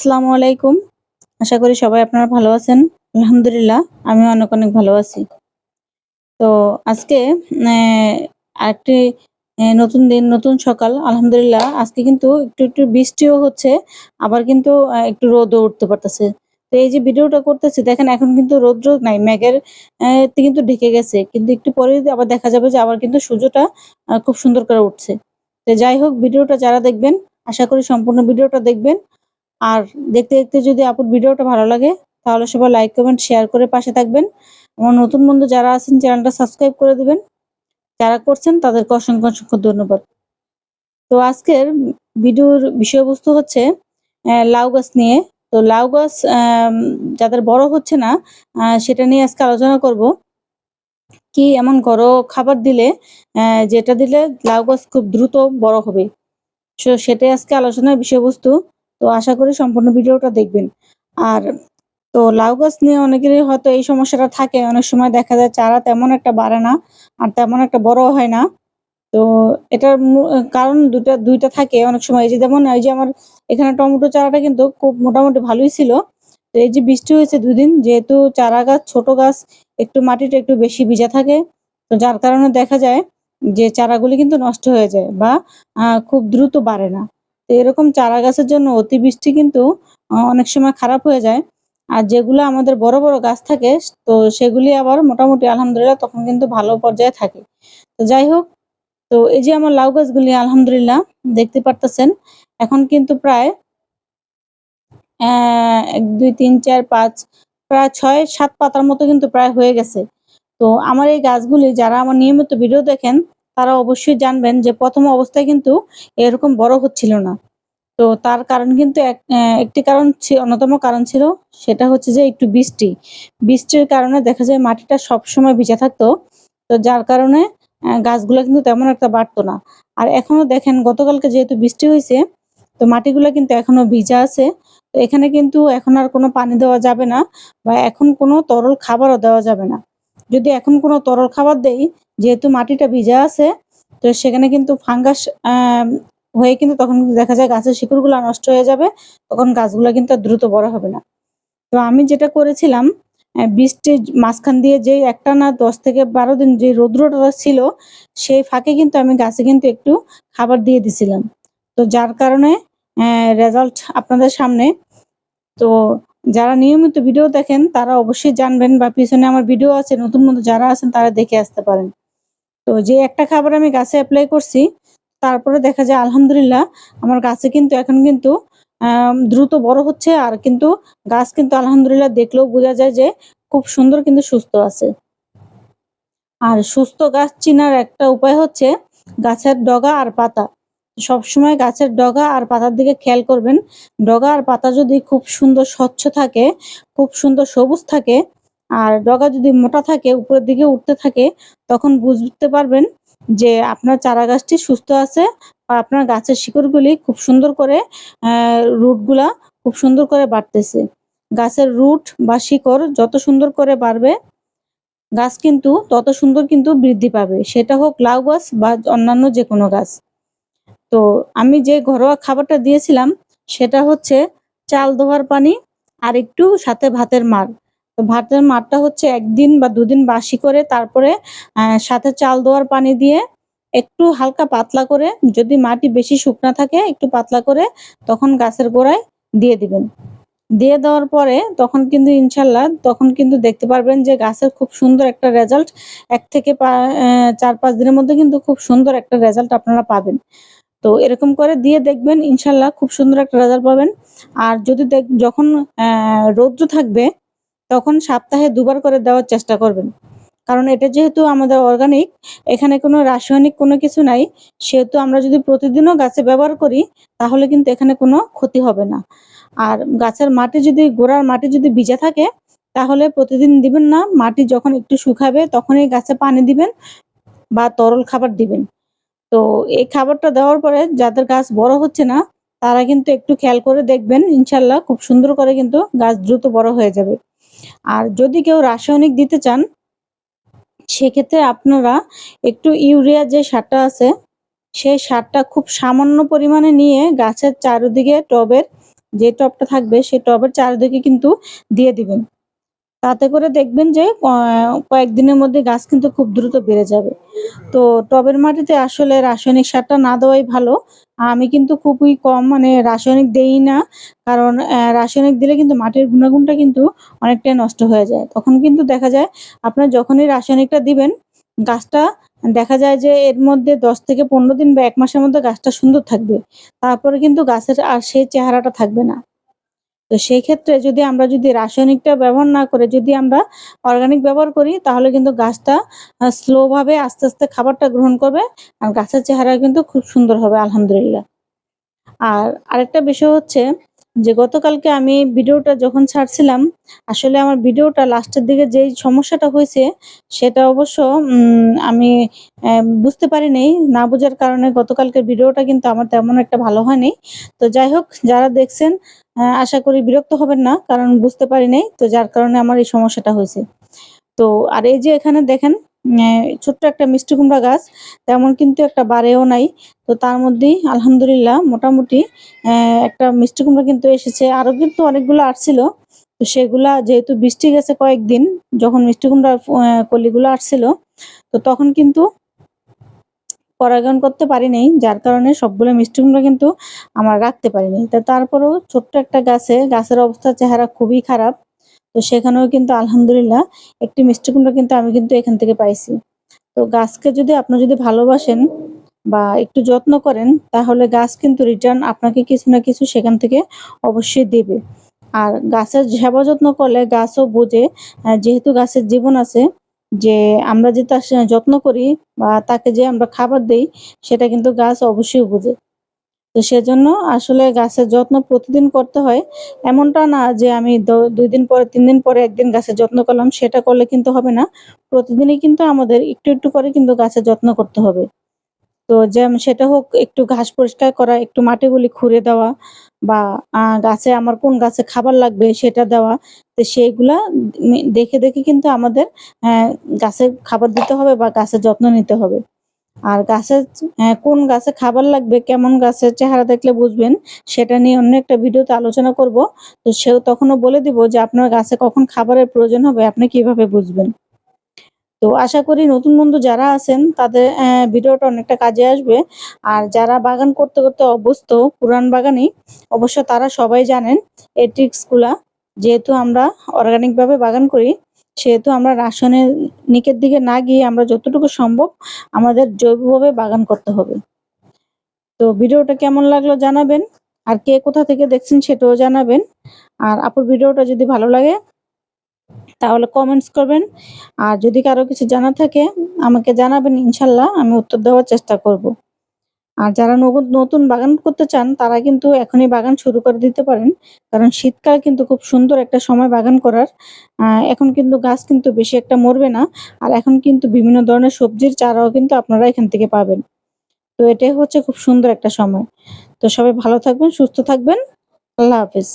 আসসালামু আলাইকুম। আশা করি সবাই আপনারা ভালো আছেন। আলহামদুলিল্লাহ আমি অনেক অনেক ভালো আছি। তো আজকে আরেকটি নতুন দিন, নতুন সকাল। আলহামদুলিল্লাহ, আজকে কিন্তু একটু একটু বৃষ্টিও হচ্ছে, আবার কিন্তু একটু রোদও উঠতে পারতেছে। তো এই যে ভিডিওটা করতেছি, দেখেন এখন কিন্তু রোদ্র নাই, মেঘের কিন্তু ঢেকে গেছে। কিন্তু একটু পরে আবার দেখা যাবে যে আবার কিন্তু সূর্যটা খুব সুন্দর করে উঠছে। তো যাই হোক, ভিডিওটা যারা দেখবেন, আশা করি সম্পূর্ণ ভিডিওটা দেখবেন। আর দেখতে দেখতে যদি আপুর ভিডিওটা ভালো লাগে, তাহলে সবাই লাইক কমেন্ট শেয়ার করে পাশে থাকবেন। আমার নতুন বন্ধু যারা আছেন, চ্যানেলটা সাবস্ক্রাইব করে দেবেন। যারা করছেন, তাদেরকে অসংখ্য অসংখ্য ধন্যবাদ। তো আজকের ভিডিওর বিষয়বস্তু হচ্ছে লাউ গাছ নিয়ে। তো লাউ গাছ যাদের বড় হচ্ছে না সেটা নিয়ে আজকে আলোচনা করব। কি এমন ঘরোয়া খাবার দিলে যেটা দিলে লাউ গাছ খুব দ্রুত বড় হবে? সো সেটাই আজকে আলোচনার বিষয়বস্তু। তো আশা করি সম্পূর্ণ ভিডিওটা দেখবেন। আর তো লাউ গাছ নিয়ে অনেকেরই হয়তো এই সমস্যাটা থাকে। অনেক সময় দেখা যায় চারা তেমন একটা বাড়ে না আর তেমন একটা বড় হয় না। তো এটার কারণ দুটা দুইটা থাকে অনেক সময়। এই যে যেমন এই যে আমার এখানে টমেটো চারাটা কিন্তু খুব মোটামুটি ভালোই ছিল। তো এই যে বৃষ্টি হয়েছে দুদিন, যেহেতু চারা গাছ, ছোট গাছ, একটু মাটিটা একটু বেশি ভিজা থাকে, তো যার কারণে দেখা যায় যে চারাগুলি কিন্তু নষ্ট হয়ে যায় বা খুব দ্রুত বাড়ে না। তো এরকম চারা গাছের জন্য অতিবৃষ্টি কিন্তু অনেক সময় খারাপ হয়ে যায়। আর যেগুলো আমাদের বড় বড় গাছ থাকে, তো সেগুলি আবার মোটামুটি আলহামদুলিল্লাহ তখন কিন্তু ভালো পর্যায়ে থাকে। তো যাই হোক, তো এই যে আমার লাউ গাছগুলি, আলহামদুলিল্লাহ দেখতে পারতেছেন, এখন কিন্তু প্রায় এক, দুই, তিন, চার, পাঁচ, প্রায় ছয়, সাত পাতার মতো কিন্তু প্রায় হয়ে গেছে। তো আমার এই গাছগুলি, যারা আমার নিয়মিত ভিডিও দেখেন তারা অবশ্যই জানবেন যে প্রথম অবস্থায় কিন্তু এরকম বড় হচ্ছিল না। তো তার কারণ কিন্তু এক- একটি কারণ অন্যতম কারণ ছিল সেটা হচ্ছে যে একটু বৃষ্টি। বৃষ্টির কারণে দেখা যায় মাটিটা সব সময় ভিজা থাকতো। তো যার কারণে গাছগুলো কিন্তু তেমন একটা বাড়তো না। আর এখনও দেখেন গতকালকে যেহেতু বৃষ্টি হয়েছে, তো মাটিগুলো কিন্তু এখনও ভিজা আছে। তো এখানে কিন্তু এখন আর কোনো পানি দেওয়া যাবে না বা এখন কোনো তরল খাবারও দেওয়া যাবে না। যদি এখন কোনো তরল খাবার দেই, যেহেতু মাটিটা ভিজা আছে, তো সেখানে কিন্তু ফাঙ্গাস হয়ে কিন্তু তখন দেখা যায় গাছের শিকড়গুলো নষ্ট হয়ে যাবে, তখন গাছগুলো কিন্তু দ্রুত বড় হবে না। তো আমি যেটা করেছিলাম বৃষ্টির মাঝখান দিয়ে যে একটা না দশ থেকে বারো দিন যে রৌদ্রটা ছিল, সেই ফাঁকে কিন্তু আমি গাছে কিন্তু একটু খাবার দিয়ে দিছিলাম। তো যার কারণে রেজাল্ট আপনাদের সামনে। তো যারা নিয়মিত ভিডিও দেখেন, তারা অবশ্যই জানবেন বা পিছনে আমার ভিডিও আছে, নতুন নতুন যারা আছেন তারা দেখে আসতে পারেন। তো যে একটা খাবার আমি গাছে অ্যাপ্লাই করছি, তারপরে দেখা যায় আলহামদুলিল্লাহ আমার গাছে কিন্তু এখন কিন্তু দ্রুত বড় হচ্ছে আর কিন্তু গাছ কিন্তু আলহামদুলিল্লাহ দেখলেও বোঝা যায় যে খুব সুন্দর কিন্তু সুস্থ আছে। আর সুস্থ গাছ চিনার একটা উপায় হচ্ছে গাছের ডগা আর পাতা। সবসময় গাছের ডগা আর পাতার দিকে খেয়াল করবেন। ডগা আর পাতা যদি খুব সুন্দর স্বচ্ছ থাকে, খুব সুন্দর সবুজ থাকে, আর ডগা যদি মোটা থাকে, উপরের দিকে উঠতে থাকে, তখন বুঝতে পারবেন যে আপনার চারা গাছটি সুস্থ আছে বা আপনার গাছের শিকড়গুলি খুব সুন্দর করে রুটগুলা খুব সুন্দর করে বাড়তেছে। গাছের রুট বা শিকড় যত সুন্দর করে বাড়বে, গাছ কিন্তু তত সুন্দর কিন্তু বৃদ্ধি পাবে। সেটা হোক লাউ গাছ বা অন্যান্য যে কোনো গাছ। তো আমি যে ঘরোয়া খাবারটা দিয়েছিলাম, সেটা হচ্ছে চাল ধোয়ার পানি আর একটু সাথে ভাতের মার। তো ভাতের মারটা হচ্ছে একদিন বা দুদিন বাসি করে তারপরে সাথে চাল দেওয়ার পানি দিয়ে একটু হালকা পাতলা করে যদি মাটি বেশি শুকনা থাকে, একটু পাতলা করে তখন গাছের গোড়ায় দিয়ে দিবেন। দিয়ে দেওয়ার পরে তখন কিন্তু ইনশাল্লাহ, তখন কিন্তু দেখতে পারবেন যে গাছের খুব সুন্দর একটা রেজাল্ট এক থেকে চার পাঁচ দিনের মধ্যে কিন্তু খুব সুন্দর একটা রেজাল্ট আপনারা পাবেন। তো এরকম করে দিয়ে দেখবেন, ইনশাল্লাহ খুব সুন্দর একটা রেজাল্ট পাবেন। আর যদি দেখ, যখন রৌদ্র থাকবে, তখন সপ্তাহে দুবার করে দেওয়ার চেষ্টা করবেন। কারণ এটা যেহেতু আমাদের অর্গানিক এখানে কোনো রাসায়নিক কোনো কিছু নাই। সেহেতু আমরা যদি প্রতিদিনও গাছে ব্যবহার করি, তাহলে কিন্তু এখানে কোনো ক্ষতি হবে না। আর গাছের মাটি যদি, গোড়ার মাটি যদি ভিজা থাকে, তাহলে প্রতিদিন দিবেন না। মাটি যখন একটু শুকাবে, তখনই গাছে পানি দিবেন বা তরল খাবার দিবেন। তো এই খাবারটা দেওয়ার পরে যাদের গাছ বড় হচ্ছে না, তারা কিন্তু একটু খেয়াল করে দেখবেন, ইনশাল্লাহ খুব সুন্দর করে কিন্তু গাছ দ্রুত বড় হয়ে যাবে আর যদি কেউ রাসায়নিক দিতে চান, সেক্ষেত্রে আপনারা একটু ইউরিয়া যে সারটা আছে, সেই সারটা খুব সামান্য পরিমাণে নিয়ে গাছের চারিদিকে টবের যে টবটা থাকবে, সেই টবের চারিদিকে কিন্তু দিয়ে দিবেন। তাতে করে দেখবেন যে কয়েকদিনের মধ্যে গাছ কিন্তু খুব দ্রুত বেড়ে যাবে। তো টবের মাটিতে আসলে রাসায়নিক সারটা না দেওয়াই ভালো। আমি কিন্তু খুবই কম মানে রাসায়নিক দেই না। কারণ রাসায়নিক দিলে কিন্তু মাটির গুণাগুণটা কিন্তু অনেকটাই নষ্ট হয়ে যায়। তখন কিন্তু দেখা যায় আপনার যখনই রাসায়নিকটা দিবেন, গাছটা দেখা যায় যে এর মধ্যে ১০ থেকে ১৫ দিন বা এক মাসের মধ্যে গাছটা সুন্দর থাকবে। তারপরে কিন্তু গাছের আর সেই চেহারাটা থাকবে না। তো সেই ক্ষেত্রে যদি আমরা যদি রাসায়নিকটা ব্যবহার না করে যদি আমরা অর্গানিক ব্যবহার করি তাহলে কিন্তু গাছটা স্লোভাবে স্লো ভাবে আস্তে, আস্তে খাবারটা গ্রহণ করবে। আর গাছের চেহারা কিন্তু খুব সুন্দর হবে আলহামদুলিল্লাহ। আর আরেকটা বিষয় হচ্ছে যে গতকালকে আমি ভিডিওটা যখন ছাড়ছিলাম, আসলে আমার ভিডিওটা লাস্টের দিকে যেই সমস্যাটা হয়েছে সেটা অবশ্য আমি বুঝতে পারি নাই। না বোঝার কারণে গতকালকের ভিডিওটা কিন্তু আমার তেমন একটা ভালো হয়নি তো যাই হোক যারা দেখছেন আশা করি বিরক্ত হবেন না। কারণ বুঝতে পারি নাই। তো যার কারণে আমার এই সমস্যাটা হয়েছে তো আর এই যে এখানে দেখেন ছোট্ট একটা মিষ্টি কুমড়া গাছ তেমন কিন্তু একটা বাড়েও নাই। তো তার মধ্যেই আলহামদুলিল্লাহ মোটামুটি একটা মিষ্টি কুমড়া কিন্তু এসেছে। আরও কিন্তু অনেকগুলো আসছিল। তো সেগুলা যেহেতু বৃষ্টি গেছে কয়েকদিন যখন মিষ্টি কুমড়ার কলিগুলো আসছিল, তো তখন কিন্তু পরাগায়ন করতে পারিনি যার কারণে সবগুলো মিষ্টি কুমড়া কিন্তু আমার রাখতে পারিনি। তো তারপরেও ছোট্ট একটা গাছে, গাছের অবস্থা চেহারা খুবই খারাপ। তো সেখানেও কিন্তু আলহামদুলিল্লাহ একটি মিষ্টি কুমড়া কিন্তু আমি কিন্তু এখান থেকে পাইছি। তো গাছকে যদি আপনি যদি ভালোবাসেন বা একটু যত্ন করেন, তাহলে গাছ কিন্তু রিটার্ন আপনাকে কিছু না কিছু সেখান থেকে অবশ্যই দেবে। আর গাছের সেবা যত্ন করলে গাছও বোঝে যেহেতু গাছের জীবন আছে, যে আমরা যে তার যত্ন করি বা তাকে যে আমরা খাবার দেই, সেটা কিন্তু গাছ অবশ্যই বুঝে। তো সেজন্য আসলে গাছের যত্ন প্রতিদিন করতে হয়। এমনটা না যে আমি দ ২ দিন পরে তিন দিন পরে একদিন গাছের যত্ন করলাম সেটা করলে কিন্তু হবে না। প্রতিদিনই কিন্তু আমাদের একটু, একটু করে কিন্তু গাছের যত্ন করতে হবে। তো যেম সেটা হোক একটু ঘাস পরিষ্কার করা, একটু মাটিগুলি খুঁড়ে দেওয়া বা গাছে আমার কোন গাছে খাবার লাগবে সেটা দেওয়া। তো সেইগুলা দেখে, দেখে কিন্তু আমাদের অ্যা গাছে খাবার দিতে হবে বা গাছের যত্ন নিতে হবে। আর গাছের কোন গাছে খাবার লাগবে, কেমন গাছের চেহারা দেখলে বুঝবেন সেটা নিয়ে অন্য একটা ভিডিওতে আলোচনা করব। তো সেও তখনও বলে দিব যে আপনার গাছে কখন খাবারের প্রয়োজন হবে আপনি কীভাবে বুঝবেন। তো আশা করি নতুন বন্ধু যারা আছেন তাদের ভিডিওটা অনেকটা কাজে আসবে। আর যারা বাগান করতে, করতে অভ্যস্ত পুরান বাগানি অবশ্য তারা সবাই জানেন এই ট্রিক্সগুলা। যেহেতু আমরা অর্গানিক ভাবে বাগান করি, সেহেতু আমরা রাসায়নিকের দিকে না গিয়ে আমরা যতটুকু সম্ভব আমাদের জৈবভাবে বাগান করতে হবে। তো ভিডিওটা কেমন লাগল জানাবেন। আর কে কোথা থেকে দেখছেন সেটাও জানাবেন। আর আপুর ভিডিওটা যদি ভালো লাগে, তাহলে কমেন্টস করবেন। আর যদি কারও কিছু জানার থাকে, আমাকে জানাবেন, ইনশাল্লাহ আমি উত্তর দেওয়ার চেষ্টা করব। আর যারা নতুন বাগান করতে চান তারা কিন্তু এখনই বাগান শুরু করে দিতে পারেন। কারণ শীতকাল কিন্তু খুব সুন্দর একটা সময় বাগান করার। এখন কিন্তু গাছ কিন্তু বেশি একটা মরবে না। আর এখন কিন্তু বিভিন্ন ধরনের সবজির চারাও কিন্তু আপনারা এখান থেকে পাবেন। তো এটাই হচ্ছে খুব সুন্দর একটা সময়। তো সবাই ভালো থাকবেন, সুস্থ থাকবেন। আল্লাহ হাফেজ।